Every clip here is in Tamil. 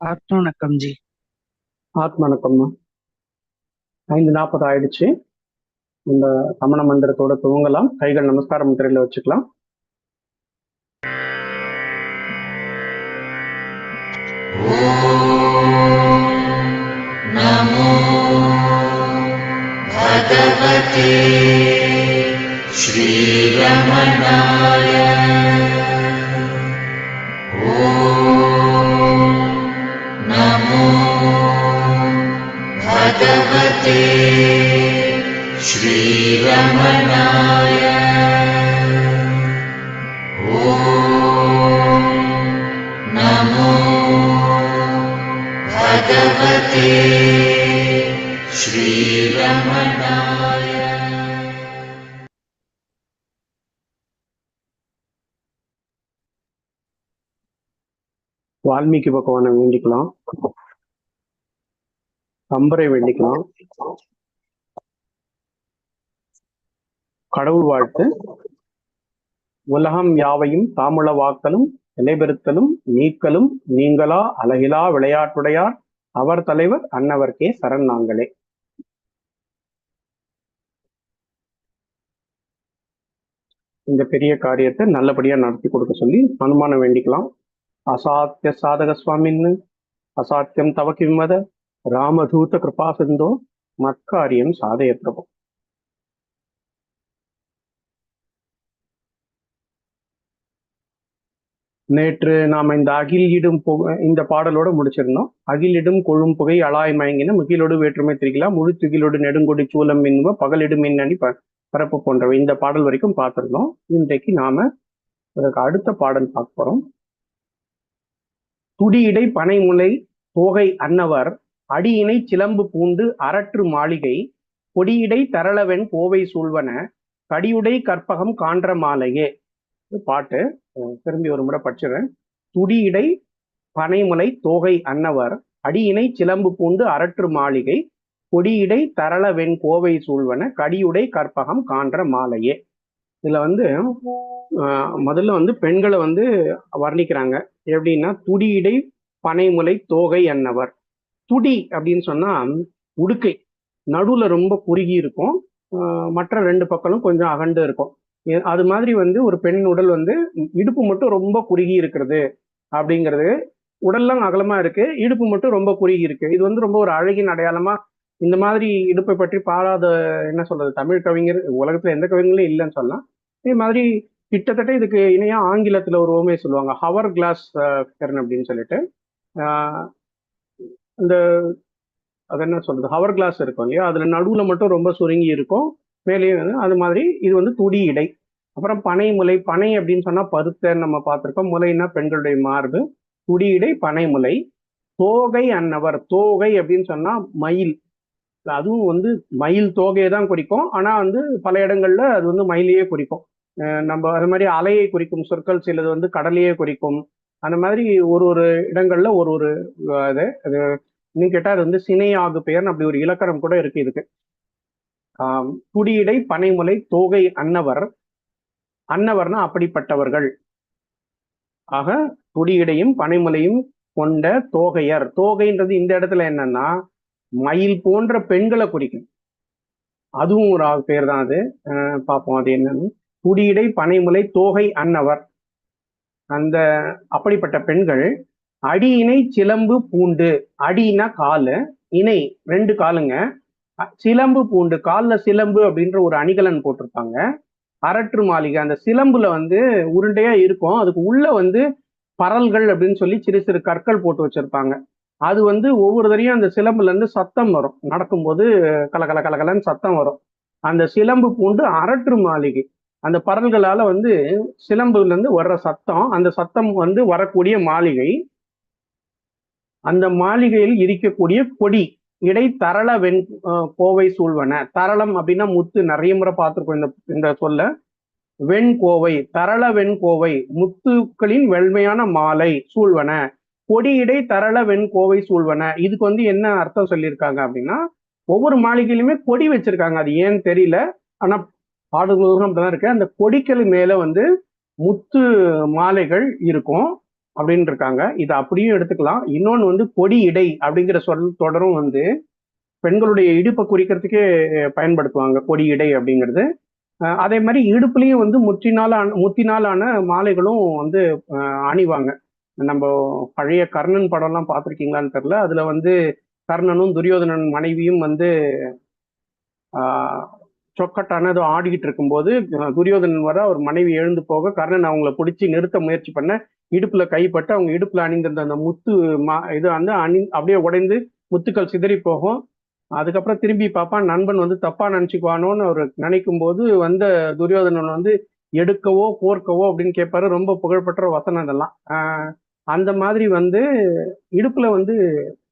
ஆத்ம வணக்கம் ஜி ஆத்ம வணக்கம்மா ஐந்து நாற்பது ஆயிடுச்சு இந்த சமண மந்திரத்தோட துவங்கலாம் கைகள் நமஸ்கார முத்திரையில வச்சுக்கலாம் नमो भगवते श्रीरमणाय भगवते श्रीरमणाय ॐ नमो भगवते श्रीरमणाय வால்மீகி பகவானை வேண்டிக்கலாம் கம்பரை வேண்டிக்கலாம் கடவுள் வாழ்த்து. உலகம் யாவையும் தாமுள வாக்கலும் நிலைபெறுத்தலும் நீக்கலும் நீங்களா அழகிலா விளையாட்டுடையார். அவர் தலைவர் அன்னவர்க்கே சரண் நாங்களே. இந்த பெரிய காரியத்தை நல்லபடியா நடத்தி கொடுக்க சொல்லி அனுமானம் வேண்டிக்கலாம். அசாத்திய சாதக சுவாமின்னு அசாத்தியம் தவக்கி விமத ராமதூத கிருபா சிந்தோ மத்காரியம் சாதய பிரபு. நேற்று நாம இந்த அகிலிடும் புகை இந்த பாடலோட முடிச்சிருந்தோம். அகிலிடும் கொழும் புகை அலாய் மயங்கின முகிலோடு வேற்றுமை திரிக்கலாம் முழு துகிலோடு நெடுங்கொடி சூலம் என்ப பகலிடும் மின்னணி ப பரப்பு போன்றவை இந்த பாடல் வரைக்கும் பார்த்துருந்தோம். இன்றைக்கு நாம அடுத்த பாடல் பார்க்க போறோம். துடியிடை பனைமுலை தோகை அன்னவர் அடியினை சிலம்பு பூண்டு அரற்று மாளிகை கொடியிடை தரளவெண் கோவை சூழ்வன கடியுடை கற்பகம் கான்ற மாலையே. பாட்டு. திரும்பி ஒரு முறை படிச்சுறேன் துடியிடை பனைமுலை தோகை அன்னவர் அடியினை சிலம்பு பூண்டு அரற்று மாளிகை கொடியிடை தரளவெண் கோவை சூழ்வன கடியுடை கற்பகம் கான்ற மாலையே. இதுல வந்து முதல்ல வந்து பெண்களை வந்து வர்ணிக்கிறாங்க. எப்படின்னா துடியிடை பனைமுலை தோகை அன்னவர். துடி அப்படின்னு சொன்னா உடுக்கை. நடுவுல ரொம்ப குறுகி இருக்கும். மற்ற ரெண்டு பக்கமும் கொஞ்சம் அகண்டு இருக்கும். அது மாதிரி வந்து ஒரு பெண் உடல் வந்து இடுப்பு மட்டும் ரொம்ப குறுகி இருக்கிறது அப்படிங்கிறது உடல்லாம் அகலமா இருக்கு. இடுப்பு மட்டும் ரொம்ப குறுகி இருக்கு. இது வந்து ரொம்ப ஒரு அழகின் அடையாளமா இந்த மாதிரி இடுப்பை பற்றி பாராத என்ன சொல்றது தமிழ் கவிஞர் உலகத்துல எந்த கவிஞர்களும் இல்லைன்னு சொல்லலாம். இதே மாதிரி கிட்டத்தட்ட இதுக்கு இணையா ஆங்கிலத்துல ஒரு ஓமை சொல்லுவாங்க. ஹவர் கிளாஸ் கர்ன் அப்படின்னு சொல்லிட்டு. இந்த அது என்ன சொல்றது ஹவர் கிளாஸ் இருக்கும் இல்லையா? அதுல நடுவுல மட்டும் ரொம்ப சுருங்கி இருக்கும். மேலேயும் வந்து அது மாதிரி இது வந்து துடி இடை. அப்புறம் பனை முலை பனை அப்படின்னு சொன்னா பருத்தன்னு நம்ம பார்த்துருக்கோம். முலைன்னா பெண்களுடைய மார்பு. துடி இடை பனை முலை. தோகை அன்னவர் தோகை அப்படின்னு சொன்னா மயில். அதுவும் வந்து மயில் தோகையை தான் குறிக்கும். ஆனா வந்து பல இடங்கள்ல அது வந்து மயிலையே குறிக்கும். நம்ம அது மாதிரி அலையை குறிக்கும் சொற்கள் சிலது வந்து கடலையே குறிக்கும். அந்த மாதிரி ஒரு ஒரு இடங்கள்ல ஒரு ஒரு இது அது நீ கேட்டா அது வந்து சினையாகு பெயர்னு அப்படி ஒரு இலக்கணம் கூட இருக்கு இதுக்கு. குடியிடை பனைமுலை தோகை அன்னவர். அன்னவர்னா அப்படிப்பட்டவர்கள். ஆக குடியிடையும் பனைமுலையும் கொண்ட தோகையர். தோகைன்றது இந்த இடத்துல என்னன்னா மயில் போன்ற பெண்களை குறிக்கும். அதுவும் ஒரு ஆகு பேர் தான் அது. அஹ் பார்ப்போம் அது என்னன்னு. குடியிடை பனைமுலை தோகை அன்னவர். அந்த அப்படிப்பட்ட பெண்கள் அடி இணை சிலம்பு பூண்டு. அடினா காலு இணை ரெண்டு காலுங்க. சிலம்பு பூண்டு காலில் சிலம்பு அப்படின்ற ஒரு அணிகலன் போட்டிருப்பாங்க. அரற்று மாளிகை அந்த சிலம்புல வந்து உருண்டையா இருக்கும். அதுக்கு உள்ள வந்து பரல்கள் அப்படின்னு சொல்லி சிறு சிறு கற்கள் போட்டு வச்சிருப்பாங்க. அது வந்து ஒவ்வொரு தரையும் அந்த சிலம்புல இருந்து சத்தம் வரும். நடக்கும்போது கலகல கலகலன்னு சத்தம் வரும். அந்த சிலம்பு பூண்டு அரற்று மாளிகை. அந்த பரல்களால வந்து சிலம்புல இருந்து வர்ற சத்தம் அந்த சத்தம் வந்து வரக்கூடிய மாளிகை. அந்த மாளிகையில் இருக்கக்கூடிய கொடி இடை தரள வெண் கோவை சூழ்வன. தரளம் அப்படின்னா முத்து நிறைய முறை பார்த்துருக்கோம் இந்த இந்த சொல்ல. வெண்கோவை தரள வெண்கோவை முத்துக்களின் வெண்மையான மாலை சூழ்வன. கொடியிடை தரள வெண்கோவை சூழ்வன. இதுக்கு வந்து என்ன அர்த்தம் சொல்லியிருக்காங்க அப்படின்னா ஒவ்வொரு மாளிகையிலுமே கொடி வச்சிருக்காங்க. அது ஏன்னு தெரியல. ஆனா பாடுகளும் அப்படிதான் இருக்கு. அந்த கொடிக்கள் மேல வந்து முத்து மாலைகள் இருக்கும். அப்படின்னு இருக்காங்க இதை அப்படியும் எடுத்துக்கலாம். இன்னொன்று வந்து கொடி இடை அப்படிங்கிற சொல் தொடரும் வந்து பெண்களுடைய இடுப்பை குறிக்கிறதுக்கே பயன்படுத்துவாங்க. கொடி இடை அப்படிங்கிறது. அதே மாதிரி இடுப்புலையும் வந்து முற்றினால முத்தினாலான மாலைகளும் வந்து அணிவாங்க. நம்ம பழைய கர்ணன் படம்லாம் பார்த்துருக்கீங்களான்னு தெரில அதுல வந்து கர்ணனும் துரியோதனன் மனைவியும் வந்து சொக்கட்டான ஏதோ ஆடிக்கிட்டு இருக்கும்போது துரியோதனன் வர அவர் மனைவி எழுந்து போக கர்ணன் அவங்கள பிடிச்சி நிறுத்த முயற்சி பண்ண இடுப்புல கைப்பட்டு அவங்க இடுப்புல அணிந்திருந்த அந்த முத்து மா இது வந்து அணி அப்படியே உடைந்து முத்துக்கள் சிதறி போகும். அதுக்கப்புறம் திரும்பி பார்ப்பான் நண்பன் வந்து தப்பா நினைச்சுக்குவானோன்னு அவர் நினைக்கும் போது வந்த துரியோதனன் வந்து எடுக்கவோ கோர்க்கவோ அப்படின்னு கேட்பாரு ரொம்ப புகழ்பெற்ற வசனம் இதெல்லாம். அந்த மாதிரி வந்து இடுப்புல வந்து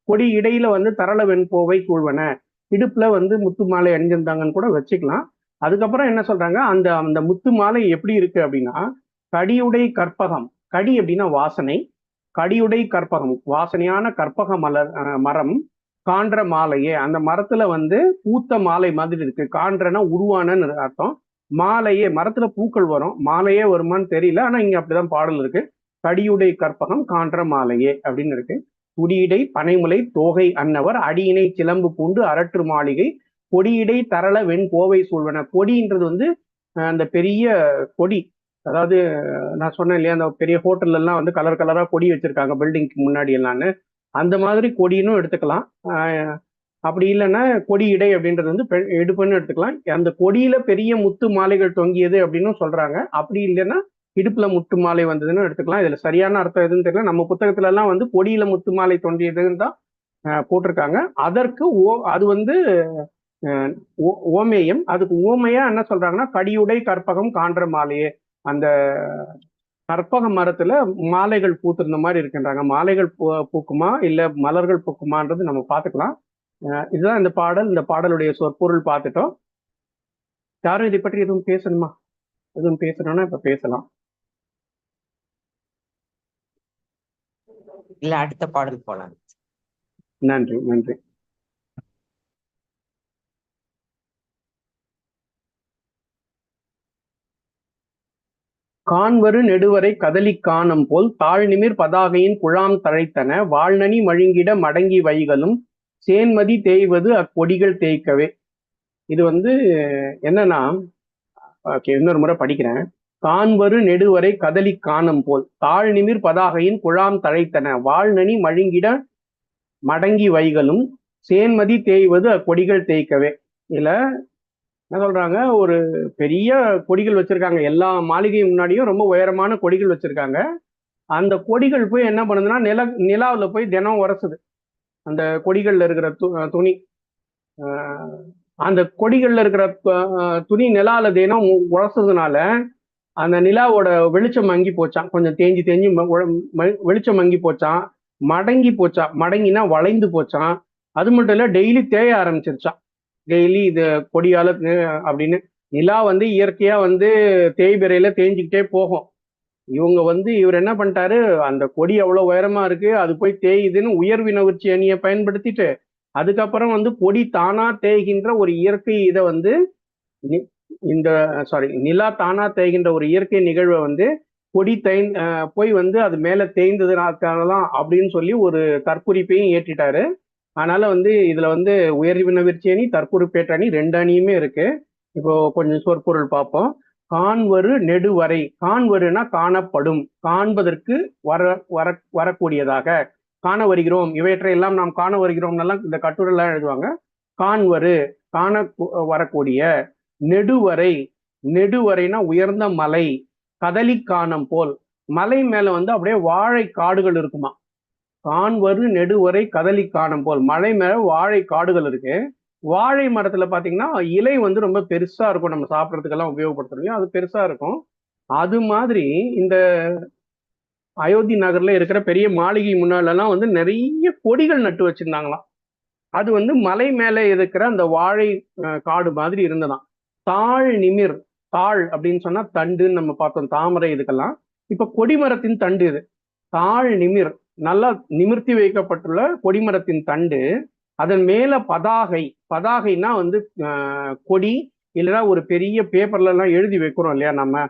கொடி இடையில வந்து தரள வெண்போவை கூழ்வன. இடுப்புல வந்து முத்து மாலை அணிஞ்சிருந்தாங்கன்னு கூட வச்சுக்கலாம். அதுக்கப்புறம் என்ன சொல்றாங்க? அந்த அந்த முத்து மாலை எப்படி இருக்கு அப்படின்னா கடியுடை கற்பகம். கடி அப்படின்னா வாசனை கடியுடை கற்பகம் வாசனையான கற்பக மலர் மரம் காண்ற மாலையே. அந்த மரத்துல வந்து பூத்த மாலை மாதிரி இருக்கு. காண்றனா உருவானன்னு அர்த்தம். மாலையே மரத்துல பூக்கள் வரும். மாலையே வருமான்னு தெரியல. ஆனா இங்க அப்படிதான் பாடல் இருக்கு. கடியுடை கற்பகம் காண்ற மாலையே அப்படின்னு இருக்கு. குடியிடை பனைமுலை தோகை அன்னவர் அடியினை சிலம்பு பூண்டு அரற்று மாளிகை கொடியிடை தரள வெண் கோவை சூழ்வன. கொடின்றது வந்து அந்த பெரிய கொடி. அதாவது நான் சொன்னேன் இல்லையா அந்த பெரிய ஹோட்டல்ல எல்லாம் வந்து கலர் கலரா கொடி வச்சிருக்காங்க பில்டிங்க்கு முன்னாடி எல்லாம்னு. அந்த மாதிரி கொடினும் எடுத்துக்கலாம். அப்படி இல்லைன்னா கொடி இடை அப்படின்றது வந்து இடுப்புன்னு எடுத்துக்கலாம். அந்த கொடியில பெரிய முத்து மாலைகள் தொங்கியது அப்படின்னு சொல்றாங்க. அப்படி இல்லைன்னா இடுப்புல முத்து மாலை வந்ததுன்னு எடுத்துக்கலாம். இதுல சரியான அர்த்தம் எதுன்னு தெரியல. நம்ம புத்தகத்துல எல்லாம் வந்து கொடியில முத்து மாலை தோன்றியதுன்னு தான் போட்டிருக்காங்க. அதற்கு ஓ அது வந்து ஓ- ஓமேயம். அதுக்கு ஓமையா என்ன சொல்றாங்கன்னா கடியுடை கற்பகம் காண்ற மாலையே. அந்த கற்பக மரத்துல மாலைகள் பூத்திருந்த மாதிரி இருக்கின்றாங்க. மாலைகள் பூ- பூக்குமா? இல்ல மலர்கள் பூக்குமான்றது நம்ம பார்த்துக்கலாம். இதுதான் இந்த பாடல். இந்த பாடலுடைய சொற்பொருள் பார்த்துட்டோம். யாரும் இதை பற்றி எதுவும் பேசணுமா? எதுவும் பேசணும்னா இப்ப பேசலாம். இல்ல அடுத்த பாடல் போலாம். நன்றி நன்றி. காண்வரு நெடுவரை கதலி காணம் போல் தாழ்நிமிர் பதாகையின் குழாம் தழைத்தன. வாழ்நனி மழுங்கிட மடங்கி வைகளும் சேன்மதி தேய்வது அக்கொடிகள் தேய்க்கவே. இது வந்து என்னன்னா ஓகே இன்னொரு முறை படிக்கிறேன். காண்வரு நெடுவரை கதலி காணம் போல் தாழ்நிமிர் பதாகையின் குழாம் தழைத்தன. வாழ்நனி மழுங்கிட மடங்கி வைகளும் சேன்மதி தேய்வது அக்கொடிகள் தேய்க்கவே. இதுல என்ன சொல்றாங்க? ஒரு பெரிய கொடிகள் வச்சிருக்காங்க. எல்லா மாளிகை முன்னாடியும் ரொம்ப உயரமான கொடிகள் வச்சிருக்காங்க. அந்த கொடிகள் போய் என்ன பண்ணுதுன்னா நில நிலாவில் போய் தினம் உரசுது. அந்த கொடிகள்ல இருக்கிற து துணி. அந்த கொடிகள்ல இருக்கிற துணி நிலாவில் தினம் உ- உரசுறதுனால அந்த நிலாவோட வெளிச்சம் மங்கி போச்சான் கொஞ்சம் தேஞ்சி தேஞ்சி ம- ம- வெளிச்சம் மங்கி போச்சான் மடங்கி போச்சான் மடங்கினா வளைந்து போச்சான் அது மட்டும் இல்லை டெய்லி தேய ஆரம்பிச்சிருச்சான் டெய்லி இது கொடியால அப்படின்னு. நிலா வந்து இயற்கையா வந்து தேய்பிரையில தேய்ஞ்சிக்கிட்டே போகும். இவங்க வந்து இவர் என்ன பண்ணிட்டாரு? அந்த கொடி அவ்வளவு உயரமா இருக்கு அது போய் தேயுதுன்னு உயர்வினவுச்சி அணியை பயன்படுத்திட்டு அதுக்கப்புறம் வந்து கொடி தானா தேய்கின்ற ஒரு இயற்கை இதை வந்து நி- இந்த சாரி நிலா தானா தேய்கின்ற ஒரு இயற்கை நிகழ்வை வந்து கொடி தேய் போய் வந்து அது மேல தேய்ந்ததுனால அப்படின்னு சொல்லி ஒரு தற்குறிப்பையும் ஏற்றிட்டாரு. அதனால வந்து இதுல வந்து உயர்வினவிற்சி அணி தற்குறிப்பேற்ற அணி ரெண்டு அணியுமே இருக்கு. இப்போ கொஞ்சம் சொற்பொருள் பார்ப்போம். காண்வரு நெடுவரை. காண்வருனா காணப்படும். காண்பதற்கு வர வர வரக்கூடியதாக. காண வருகிறோம். இவற்றையெல்லாம் நாம் காண வருகிறோம்னெல்லாம் இந்த கட்டுரைலாம் எழுதுவாங்க. காண்வரு காண வரக்கூடிய. நெடுவரை. நெடுவரைனா உயர்ந்த மலை. கதலி காணம் போல். மலை மேல வந்து அப்படியே வாழை காடுகள் இருக்குமா? காண்வரு நெடுவரை கதலி காணம் போல். மலை மேல வாழை காடுகள் இருக்கு. வாழை மரத்துல பாத்தீங்கன்னா இலை வந்து ரொம்ப பெருசா இருக்கும். நம்ம சாப்பிட்றதுக்கெல்லாம் உபயோகப்படுத்துறோம். அது பெருசா இருக்கும். அது மாதிரி இந்த அயோத்தி நகர்ல இருக்கிற பெரிய மாளிகை முன்னாலெல்லாம் வந்து நிறைய கொடிகள் நட்டு வச்சிருந்தாங்களாம். அது வந்து மலை மேலே இருக்கிற அந்த வாழை காடு மாதிரி இருந்ததாம். தாழ் நிமிர் தாழ் அப்படின்னு சொன்னா தண்டுன்னு நம்ம பார்த்தோம். தாமரை இதுக்கெல்லாம். இப்ப கொடிமரத்தின் தண்டு இது. தாழ் நிமிர் நல்லா நிமிர்த்தி வைக்கப்பட்டுள்ள கொடிமரத்தின் தண்டு. அதன் மேல பதாகை. பதாகைனா வந்து கொடி இல்லைன்னா ஒரு பெரிய பேப்பர்ல எல்லாம் எழுதி வைக்கிறோம் இல்லையா நம்ம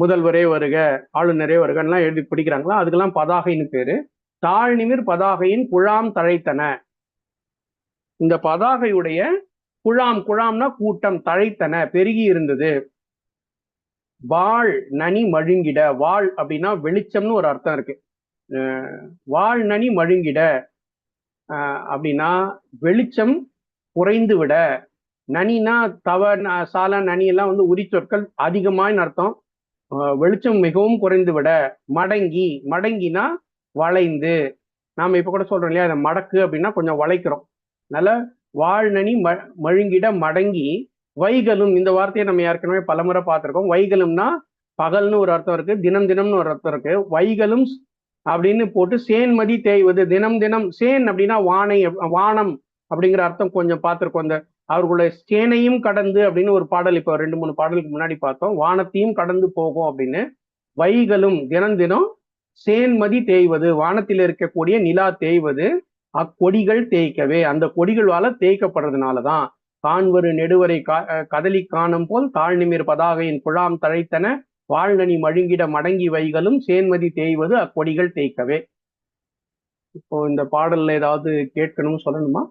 முதல்வரே வருக ஆளுநரே வருகன்னுலாம் எழுதி பிடிக்கிறாங்களா? அதுக்கெல்லாம் பதாகைன்னு பேரு. தாழ்நிமிர் பதாகையின் குழாம் தழைத்தன. இந்த பதாகையுடைய குழாம் குழாம்னா கூட்டம் தழைத்தன பெருகி இருந்தது. வாழ் நனி மழுங்கிட. வாழ் அப்படின்னா வெளிச்சம்னு ஒரு அர்த்தம் இருக்கு. வாழ் நனி மழுங்கிட. அப்படின்னா வெளிச்சம் குறைந்து விட நனினா தவ ந- சால நனி எல்லாம் வந்து உரிச்சொற்கள் அதிகமான அர்த்தம். வெளிச்சம் மிகவும் குறைந்து விட மடங்கி மடங்கினா வளைந்து. நாம இப்போ கூட சொல்றோம் இல்லையா? அதை மடக்கு அப்படின்னா கொஞ்சம் வளைக்கிறோம். அதனால வாழ்நனி ம மழுங்கிட மடங்கி வைகலும் இந்த வார்த்தையை நம்ம ஏற்கனவே பலமுறை பார்த்துருக்கோம். வைகலும்னா பகல்னு ஒரு அர்த்தம் இருக்கு தினம் தினம்னு ஒரு அர்த்தம் இருக்கு. வைகலும் அப்படின்னு போட்டு சேன்மதி தேய்வது தினம் தினம் சேன் அப்படின்னா வானை வானம் அப்படிங்கிற அர்த்தம் கொஞ்சம் பார்த்துருக்கோம். அந்த அவர்களுடைய சேனையும் கடந்து அப்படின்னு ஒரு பாடல் இப்போ ரெண்டு மூணு பாடலுக்கு முன்னாடி பார்த்தோம். வானத்தையும் கடந்து போகும் அப்படின்னு. வைகளும் தினம் தினம் சேன்மதி தேய்வது வானத்தில் இருக்கக்கூடிய நிலா தேய்வது அக்கொடிகள் தேய்க்கவே. அந்த கொடிகளால தேய்க்கப்படுறதுனாலதான் காண்வரு நெடுவரை கதலி காணும் போல் தாழ்நிமிர் பதாகையின் குழாம் தழைத்தன. வாழ்நனி மழுங்கிட மடங்கி வைகளும் சேன்மதி தேய்வது அக்கொடிகள் தேய்க்கவே. இப்போ இந்த பாடல்ல ஏதாவது கேட்கணும்னு சொல்லணுமா?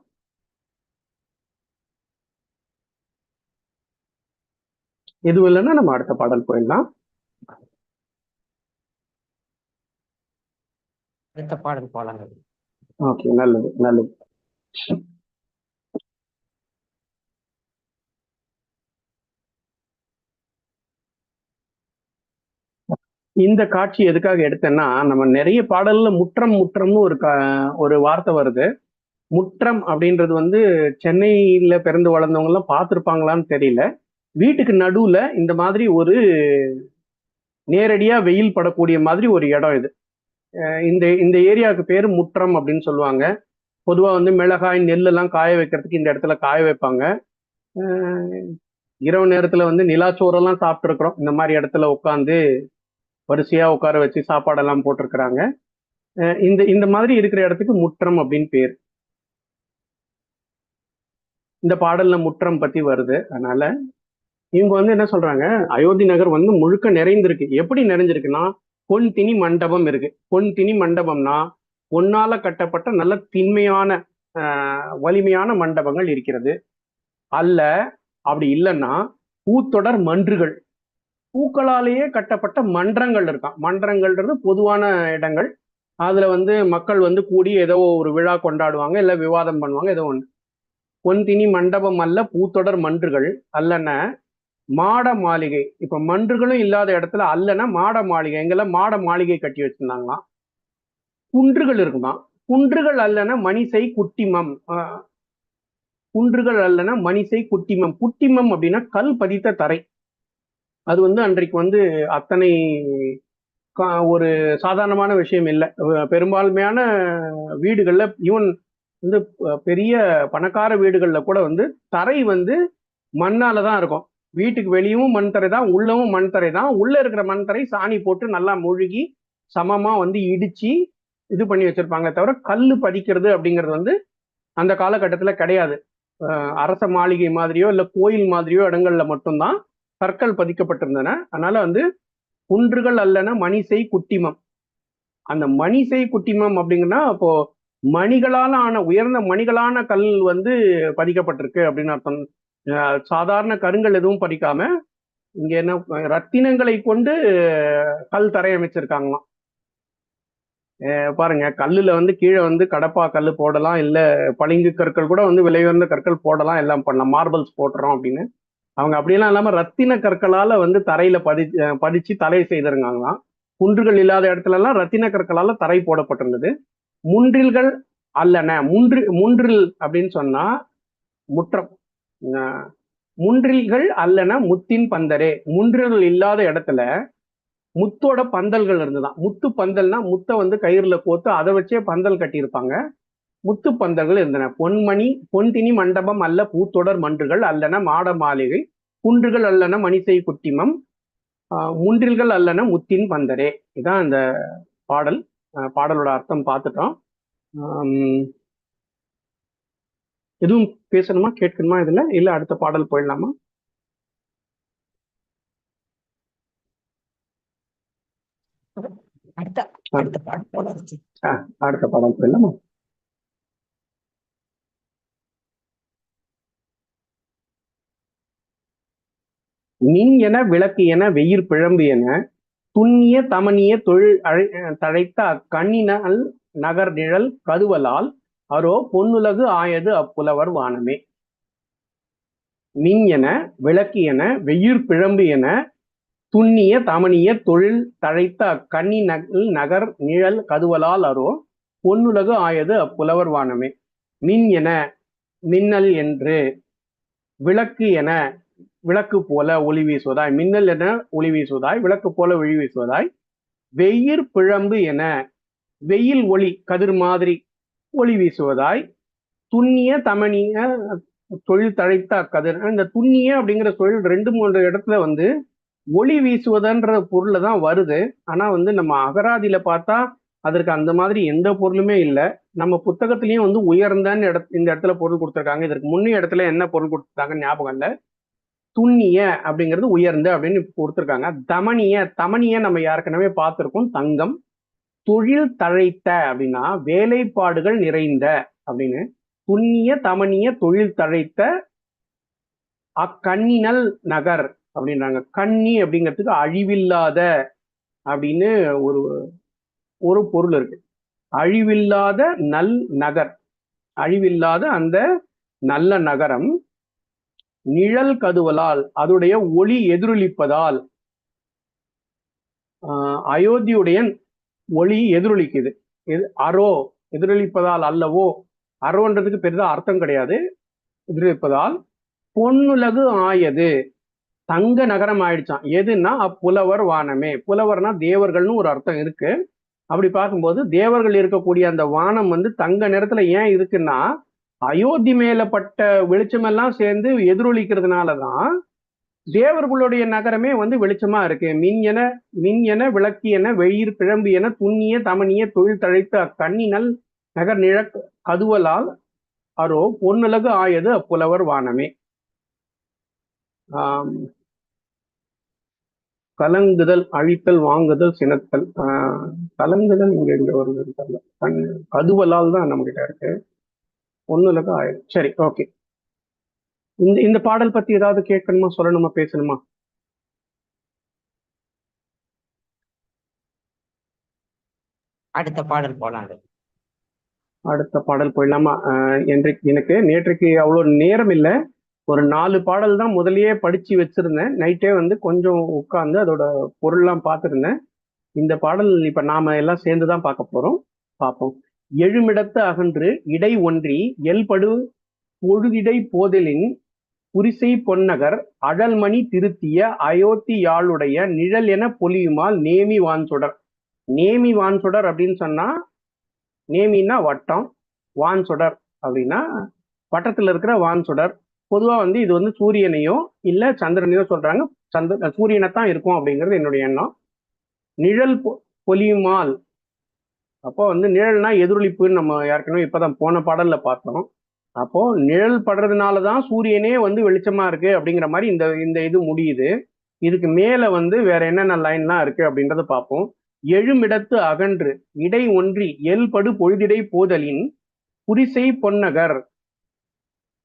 எதுவும் இல்லைன்னா நம்ம அடுத்த பாடல் போயிடலாம். அடுத்த பாடல் போலாங்க. ஓகே நல்லது நல்லது. இந்த காட்சி எதுக்காக எடுத்தேன்னா நம்ம நிறைய பாடல்ல முற்றம் முற்றம்னு ஒரு கா- ஒரு வார்த்தை வருது. முற்றம் அப்படின்றது வந்து சென்னையில பிறந்து வளர்ந்தவங்க எல்லாம் பார்த்துருப்பாங்களான்னு தெரியல. வீட்டுக்கு நடுவுல இந்த மாதிரி ஒரு நேரடியா வெயில் படக்கூடிய மாதிரி ஒரு இடம் இது. இந்த இந்த ஏரியாவுக்கு பேர் முற்றம் அப்படின்னு சொல்லுவாங்க. பொதுவா வந்து மிளகாய் நெல்லெல்லாம் காய வைக்கிறதுக்கு இந்த இடத்துல காய வைப்பாங்க. இரவு நேரத்துல வந்து நிலாச்சோறெல்லாம் சாப்பிட்ருக்குறோம் இந்த மாதிரி இடத்துல உட்காந்து வரிசையா உட்கார வச்சு சாப்பாடெல்லாம் போட்டிருக்கிறாங்க. இந்த இந்த மாதிரி இருக்கிற இடத்துக்கு முற்றம் அப்படின்னு பேர். இந்த பாடல்ல முற்றம் பத்தி வருது. அதனால இவங்க வந்து என்ன சொல்றாங்க? அயோத்தி நகர் வந்து முழுக்க நிறைந்திருக்கு. எப்படி நிறைஞ்சிருக்குன்னா பொன் திணி மண்டபம் இருக்கு. பொன் திணி மண்டபம்னா பொன்னால கட்டப்பட்ட நல்ல திண்மையான ஆஹ், வலிமையான மண்டபங்கள் இருக்கிறது. அல்ல அப்படி இல்லைன்னா பூத்தொடர் மன்றுகள். பூக்களாலேயே கட்டப்பட்ட மன்றங்கள் இருக்கான் மன்றங்கள்ன்றது பொதுவான இடங்கள். அதுல வந்து மக்கள் வந்து கூடி ஏதோ ஒரு விழா கொண்டாடுவாங்க இல்ல விவாதம் பண்ணுவாங்க ஏதோ ஒன்று பொன்தினி மண்டபம் அல்ல பூத்தொடர் மன்றுகள் அல்லன மாட மாளிகை. இப்ப மன்றுகளும் இல்லாத இடத்துல அல்லனா மாட மாளிகை. எங்கெல்லாம் மாட மாளிகை கட்டி வச்சிருந்தாங்களாம். குன்றுகள் இருக்குமாம். குன்றுகள் அல்லன மணிசை குட்டிமம். ஆஹ், குன்றுகள் அல்லன மணிசை குட்டிமம். குட்டிமம் அப்படின்னா கல் பதித்த தரை. அது வந்து அன்றைக்கு வந்து அத்தனை கா- ஒரு சாதாரணமான விஷயம் இல்லை. பெரும்பான்மையான வீடுகளில் ஈவன் வந்து பெரிய பணக்கார வீடுகளில் கூட வந்து தரை வந்து மண்ணால தான் இருக்கும். வீட்டுக்கு வெளியவும் மண் தரை தான் உள்ளவும் மண் தரை தான். உள்ள இருக்கிற மண் தரை சாணி போட்டு நல்லா மூழ்கி சமமா வந்து இடிச்சு இது பண்ணி வச்சிருப்பாங்க தவிர கல் பதிக்கிறது அப்படிங்கிறது வந்து அந்த காலகட்டத்தில் கிடையாது. அரச மாளிகை மாதிரியோ இல்லை கோயில் மாதிரியோ இடங்கள்ல மட்டும்தான் கற்கள் பதிக்கப்பட்டிருந்தன. அதனால வந்து குன்றுகள் அல்லன மணிசை குட்டிமம். அந்த மணிசை குட்டிமம் அப்படிங்கன்னா அப்போ மணிகளால ஆன உயர்ந்த மணிகளான கல் வந்து பதிக்கப்பட்டிருக்கு அப்படின்னு அர்த்தம். சாதாரண கருங்கல் எதுவும் பதிக்காம இங்க என்ன ரத்தினங்களை கொண்டு கல் தரையமைச்சிருக்காங்களாம் பாருங்க கல்லுல வந்து கீழே வந்து கடப்பா கல் போடலாம் இல்ல பளிங்கு கற்கள் கூட வந்து விலை உயர்ந்த கற்கள் போடலாம் எல்லாம் பண்ணலாம். மார்பிள்ஸ் போடுறோம் அப்படின்னு. அவங்க அப்படியெல்லாம் இல்லாம ரத்தின கற்களால வந்து தரையில பதி படிச்சு தலை செய்திருந்தாங்களாம். குன்றுகள் இல்லாத இடத்துல எல்லாம் ரத்தின கற்களால தரை போடப்பட்டிருந்தது. முன்றில்கள் அல்லன முன்று முன்றில் அப்படின்னு சொன்னா முற்றம் முன்றில்கள் அல்லன முத்தின் பந்தரே. முன்றில்கள் இல்லாத இடத்துல முத்தோட பந்தல்கள் இருந்துதான். முத்து பந்தல்னா முத்தை வந்து கயிறுல கோத்து அதை வச்சே பந்தல் கட்டியிருப்பாங்க. முத்து பந்தல்கள் இருந்தன. பொன்மணி பொன்தினி மண்டபம் அல்ல பூத்தொடர் மன்றுகள் அல்லன மாட மாளிகை. குன்றுகள் அல்லன மணிசை குட்டிமம். முன்றில்கள் அல்லன முத்தின் பந்தரே. இதான் இந்த பாடல். பாடலோட அர்த்தம் பார்த்துட்டோம். எதுவும் பேசணுமா? கேட்கணுமா இதுல? இல்ல அடுத்த பாடல் போயிடலாமா? அடுத்த பாடம் போயிடலாமா? மின் என விளக்கு என வெயிர் பிழம்பு என துண்ணிய தமனிய தொழில் அழை- தழைத்த அக்கண்ணினல் நகர் நிழல் கதுவலால் அரோ பொன்னுலகு ஆயது அப்புலவர் வானமே. மின் என விளக்கு என வெயிர் பிழம்பு என துண்ணிய தமனிய தொழில் தழைத்த அக்கண்ணி நகல் நகர் நிழல் கதுவலால் அரோ பொன்னுலகு ஆயது அப்புலவர் வானமே. மின் என மின்னல் என்று விளக்கு என விளக்கு போல ஒளி வீசுவதாய். மின்னல் என ஒளி வீசுவதாய் விளக்கு போல ஒளி வீசுவதாய். வெயிர் பிழம்பு என வெயில் ஒளி கதிர் மாதிரி ஒளி வீசுவதாய். துண்ணிய தமணிய தொழில் தழைத்த அக்கதிர். இந்த துண்ணிய அப்படிங்கிற தொழில் ரெண்டு மூன்று இடத்துல வந்து ஒளி வீசுவதுன்ற பொருள்ல தான் வருது. ஆனா வந்து நம்ம அகராதியில பார்த்தா அதற்கு அந்த மாதிரி எந்த பொருளுமே இல்லை. நம்ம புத்தகத்திலயும் வந்து உயர்ந்தன்னு இட இந்த இடத்துல பொருள் கொடுத்துருக்காங்க. இதற்கு முன்னே இடத்துல என்ன பொருள் கொடுத்துருக்காங்க ஞாபகம் இல்லை. துண்ணிய அப்படிங்கிறது உயர்ந்த அப்படின்னு கொடுத்துருக்காங்க. தமனிய தமனிய நம்ம ஏற்கனவே பார்த்திருக்கோம். தங்கம் தொழில் தழைத்த அப்படின்னா வேலைப்பாடுகள் நிறைந்த அப்படின்னு. துண்ணிய தமனிய தொழில் தழைத்த அக்கண்ணினல் நகர் அப்படின்றாங்க. கண்ணி அப்படிங்கிறதுக்கு அழிவில்லாத அப்படின்னு ஒரு ஒரு பொருள் இருக்கு. அழிவில்லாத நல் நகர். அழிவில்லாத அந்த நல்ல நகரம். நிழல் கதுவலால் அதுடைய ஒளி எதிரொலிப்பதால் ஆஹ் அயோத்தியுடைய ஒளி எதிரொலிக்குது. எது அரோ எதிரொலிப்பதால் அல்லவோ அரோன்றதுக்கு பெரிதா அர்த்தம் கிடையாது. எதிரொலிப்பதால் பொன்னுலகு ஆயது. தங்க நகரம் ஆயிடுச்சான் எதுன்னா அப்புலவர் வானமே. புலவர்னா தேவர்கள்னு ஒரு அர்த்தம் இருக்கு. அப்படி பார்க்கும்போது தேவர்கள் இருக்கக்கூடிய அந்த வானம் வந்து தங்க நிறத்துல ஏன் இருக்குன்னா அயோத்தி மேல பட்ட வெளிச்சமெல்லாம் சேர்ந்து எதிரொலிக்கிறதுனால தான் தேவர்களுடைய நகரமே வந்து வெளிச்சமா இருக்கு. மின் என மின் என விளக்கு என வெயிர் பிழம்பு என துண்ணிய தமனிய தொழில் தழைத்த அக்கண்ணினல் நகர் நிழக் கதுவலால் அரோ பொன்னுலகு ஆயது அப்புலவர் வானமே. ஆஹ் கலங்குதல் அழித்தல் வாங்குதல் சினத்தல். ஆஹ், கலங்குதல் இங்க இங்க வருது. கண் கதுவலால் தான் நம்மகிட்ட இருக்கு. இருக்கு பொன்னுலகு ஆயது சரி ஓகே இந்த இந்த பாடல் பத்தி ஏதாவது கேட்கணுமா? சொல்லணுமா? பேசணுமா? அடுத்த பாடல் போலாம் அடுத்த பாடல் போயிடலாமா? ஆஹ் இன்றைக்கு எனக்கு நேற்றைக்கு அவ்வளோ நேரம் இல்லை. ஒரு நாலு பாடல் தான் முதல்லயே படிச்சு வச்சிருந்தேன். நைட்டே வந்து கொஞ்சம் உட்கார்ந்து அதோட பொருள்லாம் பார்த்துருந்தேன். இந்த பாடல் இப்ப நாம எல்லாம் சேர்ந்து தான் பார்க்க போறோம். பார்ப்போம். எழுமிடத்து அகன்று இடை ஒன்றி எல்படு பொழுதிடை போதலின் புரிசை பொன்னகர் அழல்மணி திருத்திய அயோத்தியாளுடைய நிழல் என பொலியுமால் நேமி வான்சுடர். நேமி வான்சுடர் அப்படின்னு சொன்னா நேமின்னா வட்டம் வான்சுடர் அப்படின்னா வட்டத்துல இருக்கிற வான் சுடர் பொதுவா வந்து இது வந்து சூரியனையோ இல்ல சந்திரனையோ சொல்றாங்க. சந்திர சூரியனை தான் இருக்கும் அப்படிங்கிறது என்னுடைய எண்ணம். நிழல் பொ- பொலியுமால் அப்போ வந்து நிழல்னா எதிரொலிப்புன்னு நம்ம ஏற்கனவே இப்போதான் போன பாடல்ல பார்த்தோம். அப்போ நிழல் படுறதுனால தான் சூரியனே வந்து வெளிச்சமா இருக்கு அப்படிங்கிற மாதிரி இந்த இந்த இது முடியுது. இதுக்கு மேல வந்து வேற என்னென்ன லைன்லாம் இருக்கு அப்படின்றத பார்ப்போம். எழுமிடத்து அகன்று இடை ஒன்றி எல்படு பொழுதிடை போதலின் புரிசை பொன்னகர்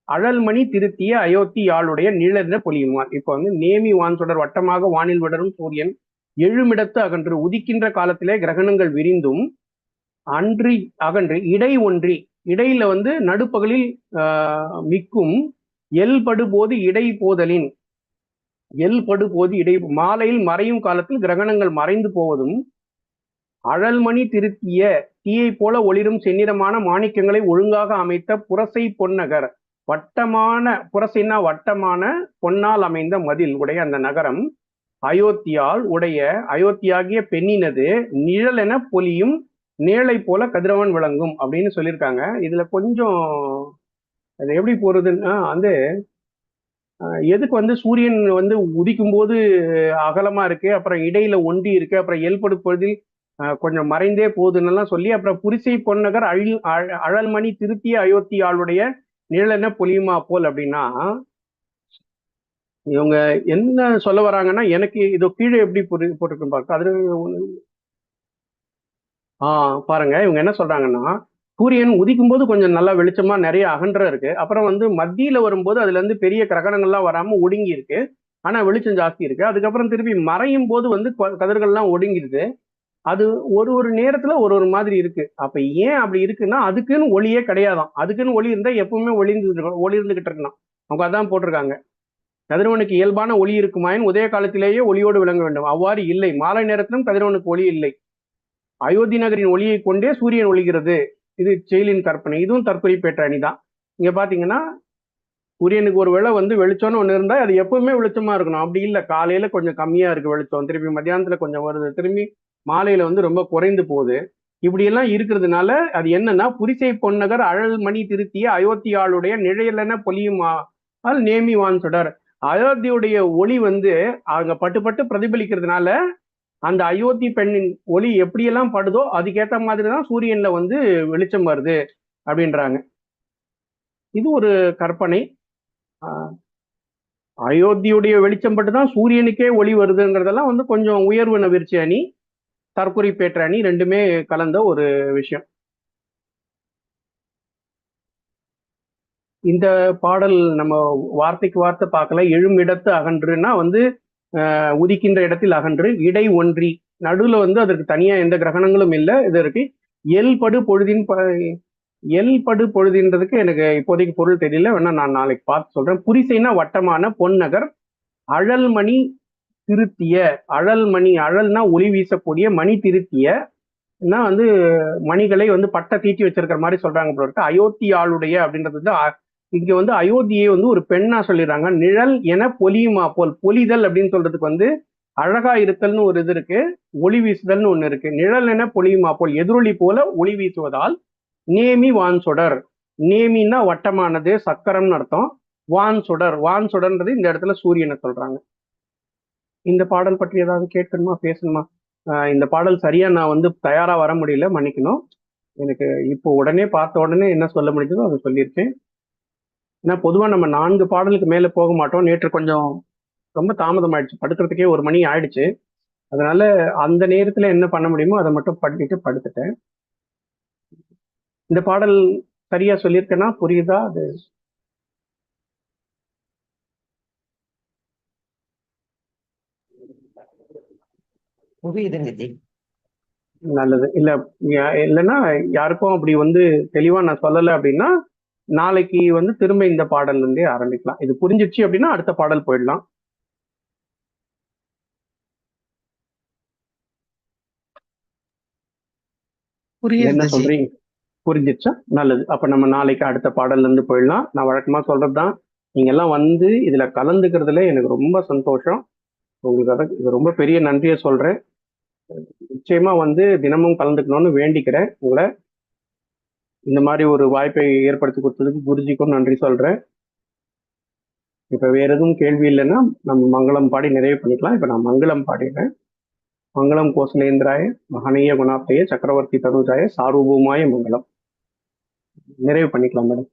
அழல்மணி திருத்திய அயோத்தி யாழுடைய நிழல் பொழியுமார் இப்போ வந்து நேமி வான் தொடர் வட்டமாக வானில் விடரும் சூரியன் எழுமிடத்து அகன்று உதிக்கின்ற காலத்திலே கிரகணங்கள் விரிந்தும் அன்றி அகன்று இடை ஒன்றி இடையில வந்து நடுப்பகலில் ஆஹ், மிக்கும் எல் படுபோது இடை போதலின். எல் படுபோது இடை மாலையில் மறையும் காலத்தில் கிரகணங்கள் மறைந்து போவதும் அழல்மணி திருத்திய தீயை போல ஒளிரும் செந்நிறமான மாணிக்கங்களை ஒழுங்காக அமைத்த புரசை பொன்னகர் வட்டமான புரசைனா வட்டமான பொன்னால் அமைந்த மதில் உடைய அந்த நகரம் அயோத்தியால் உடைய அயோத்தியாகிய பெண்ணினது நிழலென பொலியும் நேளை போல கதிரவன் விளங்கும் அப்படின்னு சொல்லியிருக்காங்க. இதுல கொஞ்சம் அது எப்படி போறதுன்னா வந்து எதுக்கு வந்து சூரியன் வந்து உதிக்கும் போது அகலமா இருக்கு அப்புறம் இடையில ஒண்டி இருக்கு அப்புறம் எல்படு கொஞ்சம் மறைந்தே போகுதுன்னெல்லாம் சொல்லி அப்புறம் புரிசை பொன்னகர் அழி அழ- அழல்மணி திருத்திய அயோத்தி ஆளுடைய நிழலென பொலியுமா போல் அப்படின்னா இவங்க என்ன சொல்ல வராங்கன்னா எனக்கு இதோ கீழே எப்படி போட்டு போட்டிருக்குன்னு பார்க்க அது ஆஹ் பாருங்க. இவங்க என்ன சொல்றாங்கன்னா சூரியன் உதிக்கும் போது கொஞ்சம் நல்லா வெளிச்சமா நிறைய அகன்ற இருக்கு. அப்புறம் வந்து மத்தியில வரும்போது அதுல இருந்து பெரிய கிரகணங்கள்லாம் வராம ஒடுங்கி இருக்கு. ஆனா வெளிச்சம் ஜாஸ்தி இருக்கு. அதுக்கப்புறம் திருப்பி மறையும் போது வந்து கதிர்கள்லாம் ஒடுங்கிடுது. அது ஒரு ஒரு நேரத்துல ஒரு ஒரு மாதிரி இருக்கு. அப்ப ஏன் அப்படி இருக்குன்னா அதுக்குன்னு ஒளியே கிடையாதான். அதுக்குன்னு ஒளி இருந்தா எப்பவுமே ஒளிந்து ஒளி இருந்துகிட்டு இருக்கணும் அவங்க அதான் போட்டிருக்காங்க. கதிரவனுக்கு இயல்பான ஒளி இருக்குமாயின் உதய காலத்திலேயே ஒளியோடு விளங்க வேண்டும். அவ்வாறு இல்லை. மாலை நேரத்திலும் கதிரவனுக்கு ஒளி இல்லை. அயோத்தி நகரின் ஒளியை கொண்டே சூரியன் ஒளிகிறது. இது செயலின் கற்பனை. இதுவும் தற்கொலை பேற்ற அணி அணிதான். இங்க பாத்தீங்கன்னா சூரியனுக்கு ஒரு வேளை வந்து வெளிச்சம்னு ஒண்ணு இருந்தா அது எப்பவுமே வெளிச்சமா இருக்கணும். அப்படி இல்லை. காலையில கொஞ்சம் கம்மியா இருக்கு வெளிச்சம். திரும்பி மத்தியானத்துல கொஞ்சம் வருது. திரும்பி மாலையில வந்து ரொம்ப குறைந்து போகுது. இப்படி எல்லாம் இருக்கிறதுனால அது என்னன்னா புரிசை பொன்னகர் அழல் மணி திருத்திய அயோத்தியாளுடைய நிழையிலன பொலியுமா நேமி வான் தொடர் அயோத்தியுடைய ஒளி வந்து அங்க பட்டு பட்டு பிரதிபலிக்கிறதுனால அந்த அயோத்தி பெண்ணின் ஒளி எப்படியெல்லாம் படுதோ அதுக்கேத்த மாதிரி தான் சூரியன்ல வந்து வெளிச்சம் வருது அப்படின்றாங்க. இது ஒரு கற்பனை. அயோத்தியுடைய வெளிச்சம் பட்டு தான் சூரியனுக்கே ஒளி வருதுங்கிறதெல்லாம் வந்து கொஞ்சம் உயர்வு நவிர்ச்சி அணி தற்குறிப்பேற்ற அணி ரெண்டுமே கலந்த ஒரு விஷயம். இந்த பாடல் நம்ம வார்த்தைக்கு வார்த்தை பார்க்கல எழும் இடத்து அகன்றுன்னா வந்து உதிக்கின்ற இடத்தில் அகன்று இடை ஒன்றி. நடுவுல வந்து அதற்கு தனியா எந்த கிரகணங்களும் இல்லை. இது இருக்கு. எல்படு பொழுதின் ப- எல்படு பொழுதுன்றதுக்கு எனக்கு இப்போதைக்கு பொருள் தெரியல. வேணா நான் நாளைக்கு பார்த்து சொல்றேன். புரிசைனா வட்டமான பொன்னகர் அழல்மணி திருத்திய. அழல்மணி அழல்னா ஒளி வீசக்கூடிய மணி திருத்திய. வந்து மணிகளை வந்து பட்டை தீட்டி வச்சிருக்கிற மாதிரி சொல்றாங்க பொருட்கள் அயோத்தி அயோத்தியாளுடைய அப்படின்றது வந்து இங்க வந்து அயோத்தியை வந்து ஒரு பெண்ணா சொல்லிடுறாங்க. நிழல் என பொலியுமா போல். பொலிதல் அப்படின்னு சொல்றதுக்கு வந்து அழகா இருத்தல்னு ஒரு இது இருக்கு. ஒளி வீசுதல்னு ஒண்ணு இருக்கு. நிழல் என பொலியுமா போல். எதிரொலி போல ஒளி வீசுவதால் நேமி வான் சுடர். நேமின்னா வட்டமானது சக்கரம்னு அர்த்தம். வான் சுடர். வான் சுடர்ன்றது இந்த இடத்துல சூரியனை சொல்றாங்க. இந்த பாடல் பற்றி ஏதாவது கேட்கணுமா? பேசணுமா? இந்த பாடல் சரியா நான் வந்து தயாரா வர முடியல. மன்னிக்கணும். எனக்கு இப்போ உடனே பார்த்த உடனே என்ன சொல்ல முடிஞ்சதோ அதை சொல்லியிருக்கேன். ஏன்னா பொதுவா நம்ம நான்கு பாடலுக்கு மேல போக மாட்டோம். நேற்று கொஞ்சம் ரொம்ப தாமதம் ஆயிடுச்சு படுக்கிறதுக்கே ஒரு மணி ஆயிடுச்சு. அதனால அந்த நேரத்துல என்ன பண்ண முடியுமோ அதை மட்டும் பண்ணிட்டு படுத்துட்டேன். இந்த பாடல் சரியா சொல்லியிருக்கேன்னா புரியுதா? அது புரியுதுங்க நல்லது. இல்ல இல்லைன்னா யாருக்கும் அப்படி வந்து தெளிவா நான் சொல்லலை அப்படின்னா நாளைக்கு வந்து திரும்ப இந்த பாடல்ல இருந்தே ஆரம்பிக்கலாம். இது புரிஞ்சிடுச்சு அப்படின்னா அடுத்த பாடல் போயிடலாம். என்ன சொல்றீங்க? புரிஞ்சிடுச்சா? நல்லது. அப்ப நம்ம நாளைக்கு அடுத்த பாடல்ல இருந்து போயிடலாம். நான் வழக்கமா சொல்றதுதான் நீங்க எல்லாம் வந்து இதுல கலந்துக்கிறதுல எனக்கு ரொம்ப சந்தோஷம். உங்களுக்கு அதை இது ரொம்ப பெரிய நன்றியை சொல்றேன். நிச்சயமா வந்து தினமும் கலந்துக்கணும்னு வேண்டிக்கிறேன். உங்களை இந்த மாதிரி ஒரு வாய்ப்பை ஏற்படுத்தி கொடுத்ததுக்கு குருஜிக்கும் நன்றி சொல்றேன். இப்ப வேற எதுவும் கேள்வி இல்லைன்னா நம்ம மங்களம் பாடி நிறைவு பண்ணிக்கலாம். இப்ப நான் மங்களம் பாடிடுறேன். மங்களம் கோசலேந்திராய மகனீய குணாப்தய சக்கரவர்த்தி தனுஜாய சார்வபூமாய மங்களம். நிறைவு பண்ணிக்கலாம் மேடம்.